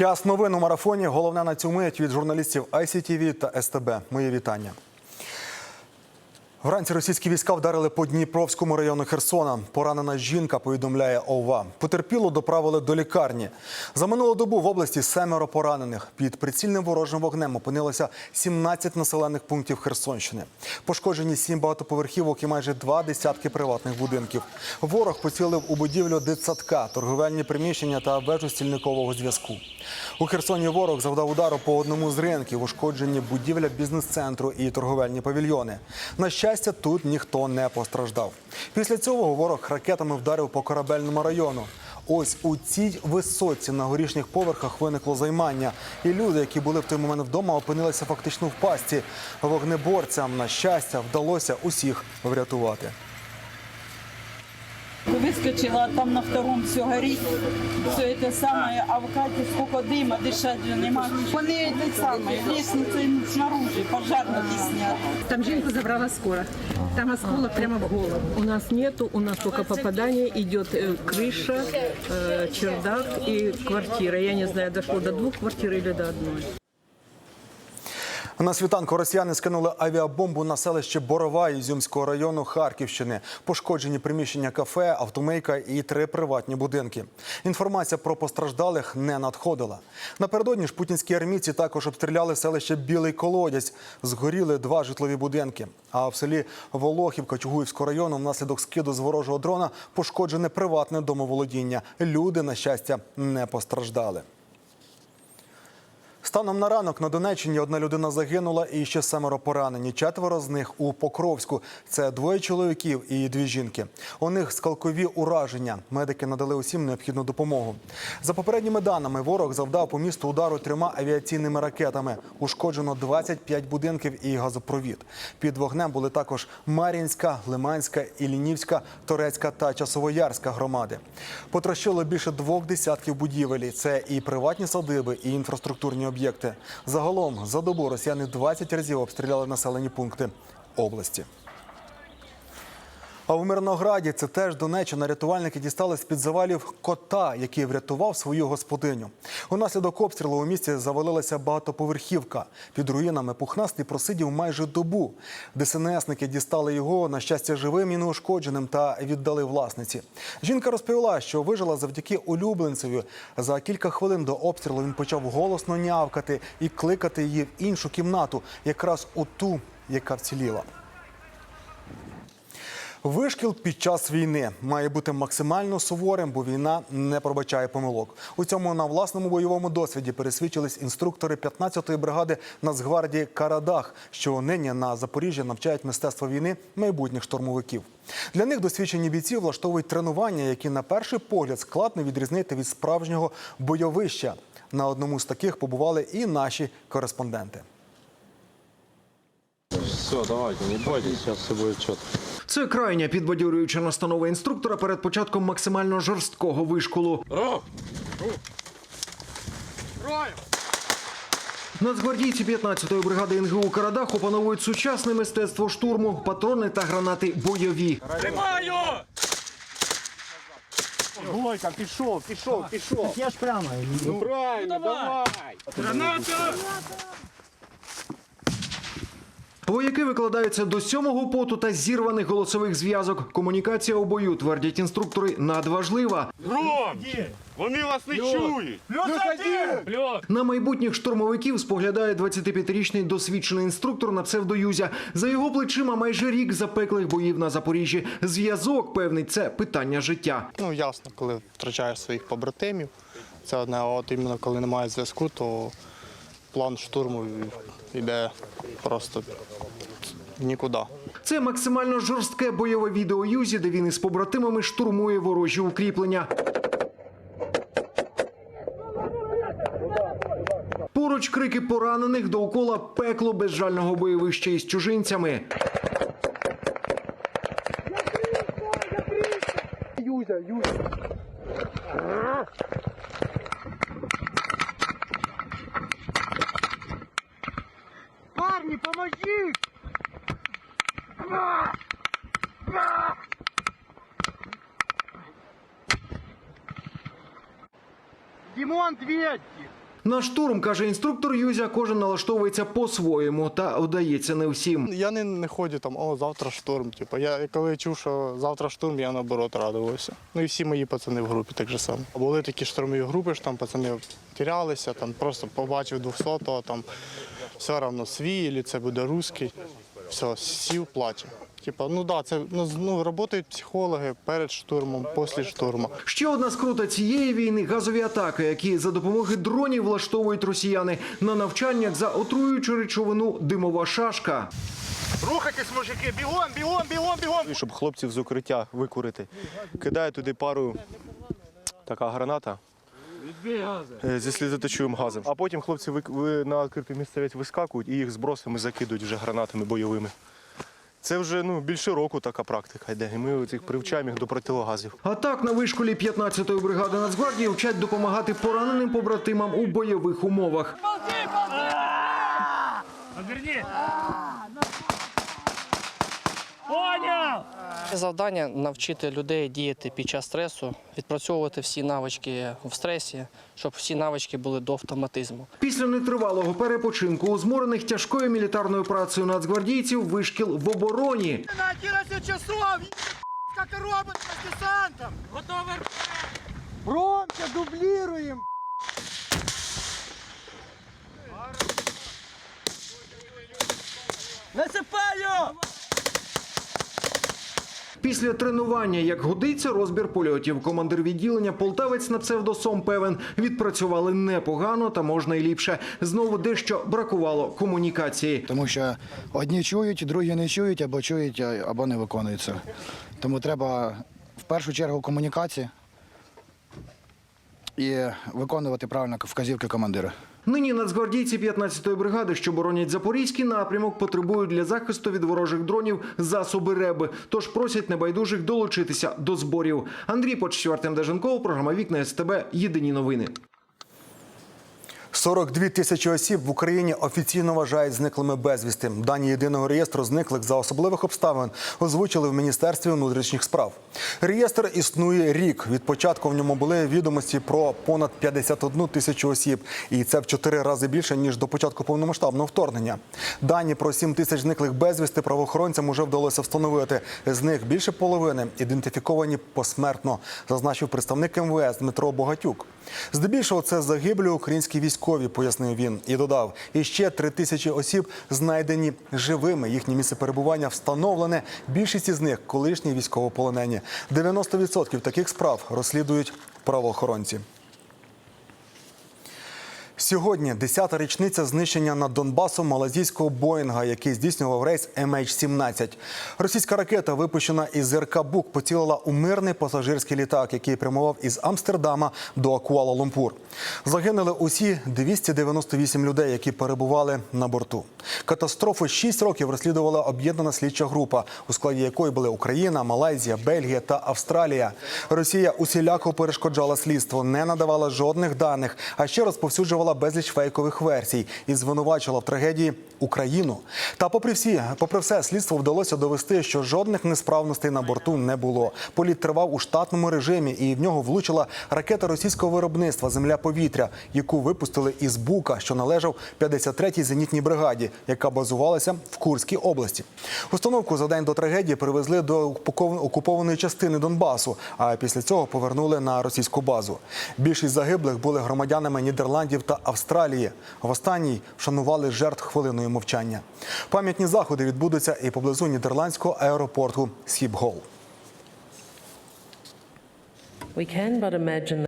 Час новин у марафоні. Головне на цю мить від журналістів ICTV та СТБ. Мої вітання. Вранці російські війська вдарили по Дніпровському району Херсона. Поранена жінка повідомляє ОВА. Потерпілу доправили до лікарні. За минулу добу в області семеро поранених. Під прицільним ворожим вогнем опинилося 17 населених пунктів Херсонщини. Пошкоджені сім багатоповерхівок і майже два десятки приватних будинків. Ворог поцілив у будівлю дитсадка, торговельні приміщення та вежу стільникового зв'язку. У Херсоні ворог завдав удару по одному з ринків. Ушкоджені будівля бізнес-центру і торговельні павільйони. На щастя, тут ніхто не постраждав. Після цього ворог ракетами вдарив по корабельному району. Ось у цій висоці на горішніх поверхах виникло займання, і люди, які були в той момент вдома, опинилися фактично в пасті. Вогнеборцям, на щастя, вдалося усіх врятувати. Выскочила, а там на втором все горит, все это самое, а в хате сколько дыма, дышать же нема. Вони это самое, лестницы снаружи, пожарники снят. Там жінку забрала скоро. Там осколок прямо в голову. У нас нету, у нас только попадание, идет э, крыша, э, чердак и квартира. Я не знаю, дошло до двух квартир или до одной. На світанку росіяни скинули авіабомбу на селище Борова Ізюмського району Харківщини. Пошкоджені приміщення кафе, автомийка і три приватні будинки. Інформація про постраждалих не надходила. Напередодні ж путінські армійці також обстріляли селище Білий Колодязь. Згоріли два житлові будинки. А в селі Волохівка Чугуївського району внаслідок скиду з ворожого дрона пошкоджене приватне домоволодіння. Люди, на щастя, не постраждали. Станом на ранок на Донеччині одна людина загинула і ще семеро поранені. Четверо з них у Покровську. Це двоє чоловіків і дві жінки. У них скалкові ураження. Медики надали усім необхідну допомогу. За попередніми даними, ворог завдав по місту удару трьома авіаційними ракетами. Ушкоджено 25 будинків і газопровід. Під вогнем були також Мар'їнська, Лиманська, Іллінівська, Торецька та Часовоярська громади. Потрощило більше двох десятків будівель. Це і приватні садиби, і інфраструктурні об'єкти. Загалом за добу росіяни 20 разів обстріляли населені пункти області. А в Мирнограді це теж Донеччина. Рятувальники дістали з під завалів кота, який врятував свою господиню. Унаслідок обстрілу у місті завалилася багатоповерхівка. Під руїнами пухнастий просидів майже добу. ДСНСники дістали його на щастя живим і неушкодженим та віддали власниці. Жінка розповіла, що вижила завдяки улюбленцеві. За кілька хвилин до обстрілу він почав голосно нявкати і кликати її в іншу кімнату, якраз у ту, яка вціліла. Вишкіл під час війни має бути максимально суворим, бо війна не пробачає помилок. У цьому на власному бойовому досвіді пересвідчились інструктори 15-ї бригади Нацгвардії Карадах, що нині на Запоріжжі навчають мистецтво війни майбутніх штурмовиків. Для них досвідчені бійці влаштовують тренування, які на перший погляд складно відрізнити від справжнього бойовища. На одному з таких побували і наші кореспонденти. Все, давайте, не бойтесь, сейчас все будет четко. Це крайня підбадьорююча настанова інструктора перед початком максимально жорсткого вишколу. Нацгвардійці 15-ї бригади НГУ Карадах опановують сучасне мистецтво штурму, патрони та гранати бойові. Гойка, пішов, пішов, пішов. Я ж прямо. Ну правильно, давай. Вояки викладаються до сьомого поту та зірваних голосових зв'язок. Комунікація у бою, твердять інструктори, надважлива. Гром! Вони вас не чують! На майбутніх штурмовиків споглядає 25-річний досвідчений інструктор на псевдоюзя. За його плечима майже рік запеклих боїв на Запоріжжі. Зв'язок певний це питання життя. Ну, ясно, коли втрачаєш своїх побратимів. Це одне, а от іменно коли немає зв'язку, то план штурму йде просто нікуди. Це максимально жорстке бойове відео Юзі, де він із побратимами штурмує ворожі укріплення. Поруч крики поранених довкола пекло безжального бойовища із чужинцями. Юзя, Юзя. Йому відповідь. На штурм каже інструктор Юзя, кожен налаштовується по-своєму та вдається не всім. Я не, не ходжу там, о, завтра штурм. Типу, я коли чув, що завтра штурм, я наоборот радувався. Ну і всі мої пацани в групі так же само. Були такі штурмові групи, що там пацани тірялися, там просто побачив 200-го, там все одно свій, чи це буде русський. Все, сів, плаче. Типа, ну да, це ну, ну, працюють психологи перед штурмом, після штурму. Ще одна скрута цієї війни газові атаки, які за допомогою дронів влаштовують росіяни на навчаннях за отруюючу речовину димова шашка. Рухайтесь, мужики, бігом, бігом, бігом, бігом. Щоб хлопців з укриття викурити. Кидаю туди пару така граната. Е, Зі слізоточивим газом. А потім хлопці на відкриту місцевість вискакують і їх збросами закидують вже гранатами бойовими. Це вже ну, більше року така практика йде. І ми цих привчаємо їх до противогазів. А так на вишколі 15-ї бригади Нацгвардії вчать допомагати пораненим побратимам у бойових умовах. Завдання навчити людей діяти під час стресу, відпрацьовувати всі навички в стресі, щоб всі навички були до автоматизму. Після нетривалого перепочинку у зморених тяжкою мілітарною працею нацгвардійців вишкіл в обороні. На 11 часов, как робот с десантом. Готовы. Громче дублируем. Насыпаю! Після тренування, як годиться, розбір польотів. Командир відділення полтавець на псевдосом певен відпрацювали непогано та можна й ліпше. Знову дещо бракувало комунікації. Тому що одні чують, другі не чують, або чують, або не виконуються. Тому треба в першу чергу комунікації і виконувати правильно вказівки командира. Нині нацгвардійці 15-ї бригади, що боронять запорізький напрямок, потребують для захисту від ворожих дронів засоби реби. Тож просять небайдужих долучитися до зборів. Андрій Почтів, Артем Деженков, програма Вікна СТБ. Єдині новини. 42 тисячі осіб в Україні офіційно вважають зниклими безвісти. Дані єдиного реєстру зниклих за особливих обставин озвучили в Міністерстві внутрішніх справ. Реєстр існує рік. Від початку в ньому були відомості про понад 51 тисячу осіб, і це в чотири рази більше ніж до початку повномасштабного вторгнення. Дані про 7 тисяч зниклих безвісти правоохоронцям уже вдалося встановити. З них більше половини ідентифіковані посмертно, зазначив представник МВС Дмитро Богатюк. Здебільшого це загиблі українські військові, пояснив він і додав. І ще три тисячі осіб знайдені живими. Їхнє місце перебування встановлене. Більшість із них колишні військовополонені. 90% таких справ розслідують правоохоронці. Сьогодні 10-та річниця знищення над Донбасом малазійського Боїнга, який здійснював рейс MH17. Російська ракета, випущена із РК Бук, поцілила у мирний пасажирський літак, який прямував із Амстердама до Куала-Лумпур. Загинули усі 298 людей, які перебували на борту. Катастрофу 6 років розслідувала об'єднана слідча група, у складі якої були Україна, Малайзія, Бельгія та Австралія. Росія усіляко перешкоджала слідство, не надавала жодних даних, а ще розповсюджувала безліч фейкових версій і звинувачила в трагедії Україну. Та, попри всі, попри все, слідство вдалося довести, що жодних несправностей на борту не було. Політ тривав у штатному режимі, і в нього влучила ракета російського виробництва Земля-повітря, яку випустили із Бука, що належав 53-й зенітній бригаді, яка базувалася в Курській області. Установку за день до трагедії привезли до окупованої частини Донбасу, а після цього повернули на російську базу. Більшість загиблих були громадянами Нідерландів та Австралії. В останній вшанували жертв хвилиною мовчання. Пам'ятні заходи відбудуться і поблизу нідерландського аеропорту Схіпгол.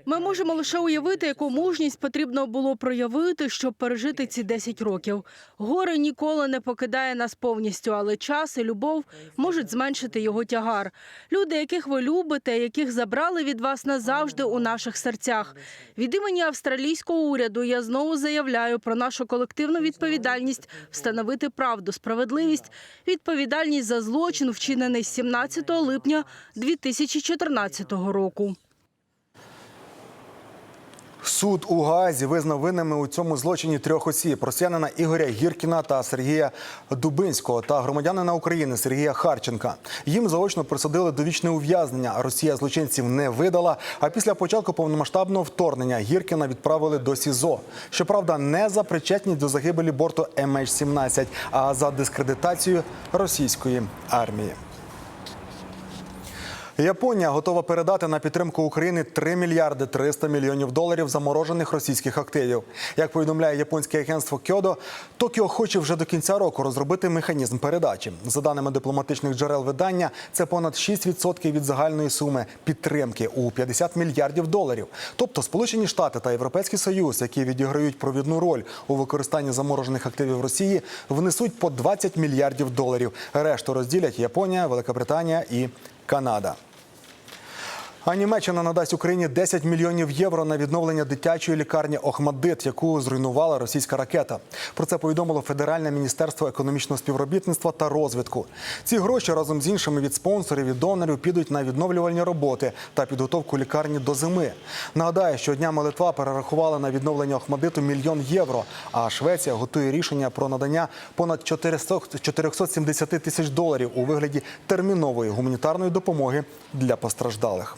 Ми можемо лише уявити, яку мужність потрібно було проявити, щоб пережити ці 10 років. Горе ніколи не покидає нас повністю, але час і любов можуть зменшити його тягар. Люди, яких ви любите, яких забрали від вас назавжди у наших серцях. Від імені австралійського уряду я знову заявляю про нашу колективну відповідальність встановити правду, справедливість, відповідальність за злочин, вчинений 17 липня 2014 року. Суд у Гаазі визнав винними у цьому злочині трьох осіб: росіянина Ігоря Гіркіна та Сергія Дубинського та громадянина України Сергія Харченка. Їм заочно присудили довічне ув'язнення. Росія злочинців не видала. А після початку повномасштабного вторгнення Гіркіна відправили до СІЗО. Щоправда, не за причетність до загибелі борту MH17, а за дискредитацію російської армії. Японія готова передати на підтримку України 3 мільярди 300 мільйонів доларів заморожених російських активів. Як повідомляє японське агентство Кьодо, Токіо хоче вже до кінця року розробити механізм передачі. За даними дипломатичних джерел видання, це понад 6% від загальної суми підтримки у 50 мільярдів доларів. Тобто Сполучені Штати та Європейський Союз, які відіграють провідну роль у використанні заморожених активів Росії, внесуть по 20 мільярдів доларів. Решту розділять Японія, Велика Британія і Канада. А Німеччина надасть Україні 10 мільйонів євро на відновлення дитячої лікарні Охмаддит, яку зруйнувала російська ракета. Про це повідомило Федеральне міністерство економічного співробітництва та розвитку. Ці гроші разом з іншими від спонсорів і донорів підуть на відновлювальні роботи та підготовку лікарні до зими. Нагадаю, що днями Литва перерахувала на відновлення Охмадиту мільйон євро. А Швеція готує рішення про надання понад 400 470 тисяч доларів у вигляді термінової гуманітарної допомоги для постраждалих.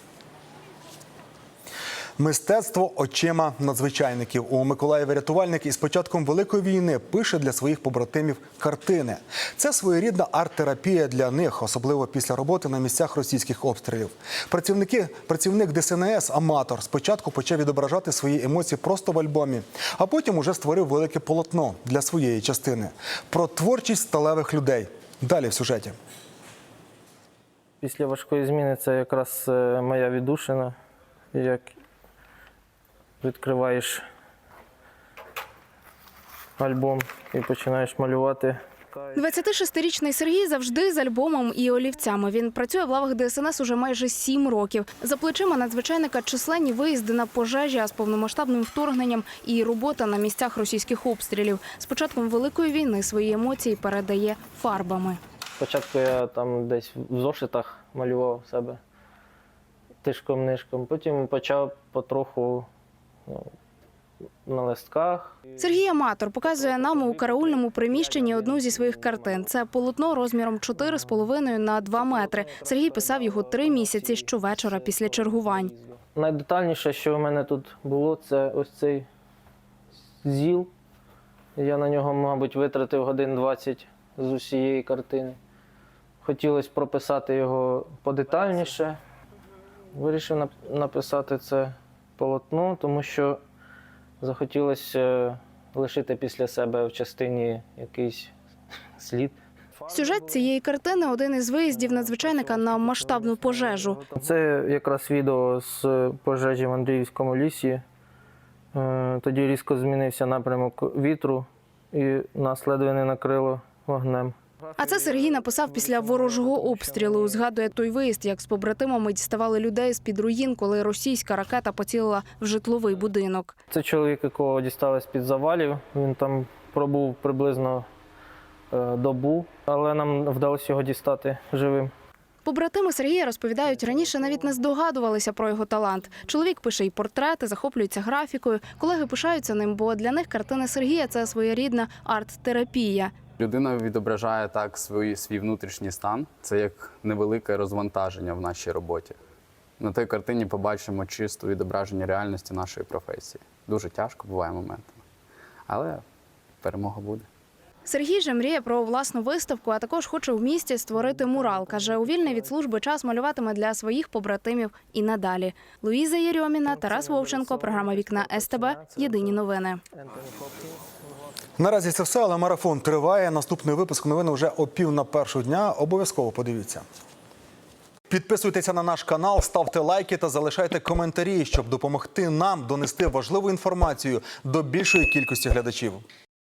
Мистецтво очима надзвичайників у Миколаєві рятувальник із початком великої війни пише для своїх побратимів картини. Це своєрідна арт-терапія для них, особливо після роботи на місцях російських обстрілів. Працівники, працівник ДСНС, аматор, спочатку почав відображати свої емоції просто в альбомі, а потім уже створив велике полотно для своєї частини про творчість сталевих людей. Далі в сюжеті. Після важкої зміни це якраз е, моя віддушина, як відкриваєш альбом і починаєш малювати. 26-річний Сергій завжди з альбомом і олівцями. Він працює в лавах ДСНС уже майже сім років. За плечима надзвичайника численні виїзди на пожежі, а з повномасштабним вторгненням і робота на місцях російських обстрілів. З початком великої війни свої емоції передає фарбами. Спочатку я там десь в зошитах малював себе тишком нишком, потім почав потроху на листках. Сергій Аматор показує нам у караульному приміщенні одну зі своїх картин. Це полотно розміром 4,5 на 2 метри. Сергій писав його три місяці щовечора після чергувань. Найдетальніше, що в мене тут було, це ось цей зіл. Я на нього, мабуть, витратив годин 20 з усієї картини. Хотілося прописати його подетальніше. Вирішив написати це полотно, тому що захотілося е, лишити після себе в частині якийсь слід. Сюжет цієї картини один із виїздів надзвичайника на масштабну пожежу. Це якраз відео з пожежі в Андріївському лісі. Е, Тоді різко змінився напрямок вітру і нас ледве не накрило вогнем. А це Сергій написав після ворожого обстрілу. Згадує той виїзд, як з побратимами діставали людей з під руїн, коли російська ракета поцілила в житловий будинок. Це чоловік, якого дістали з-під завалів. Він там пробув приблизно е, добу, але нам вдалося його дістати живим. Побратими Сергія розповідають, раніше навіть не здогадувалися про його талант. Чоловік пише й портрети, захоплюється графікою. Колеги пишаються ним, бо для них картини Сергія це своєрідна арт-терапія. Людина відображає так свій, свій внутрішній стан. Це як невелике розвантаження в нашій роботі. На той картині побачимо чисто відображення реальності нашої професії. Дуже тяжко буває моментами. Але перемога буде. Сергій же мріє про власну виставку, а також хоче в місті створити мурал. Каже, у вільний від служби час малюватиме для своїх побратимів і надалі. Луїза Єрьоміна, Тарас Вовченко, програма Вікна СТБ. Єдині новини. Наразі це все, але марафон триває. Наступний випуск новин вже о пів на першу дня. Обов'язково подивіться. Підписуйтеся на наш канал, ставте лайки та залишайте коментарі, щоб допомогти нам донести важливу інформацію до більшої кількості глядачів.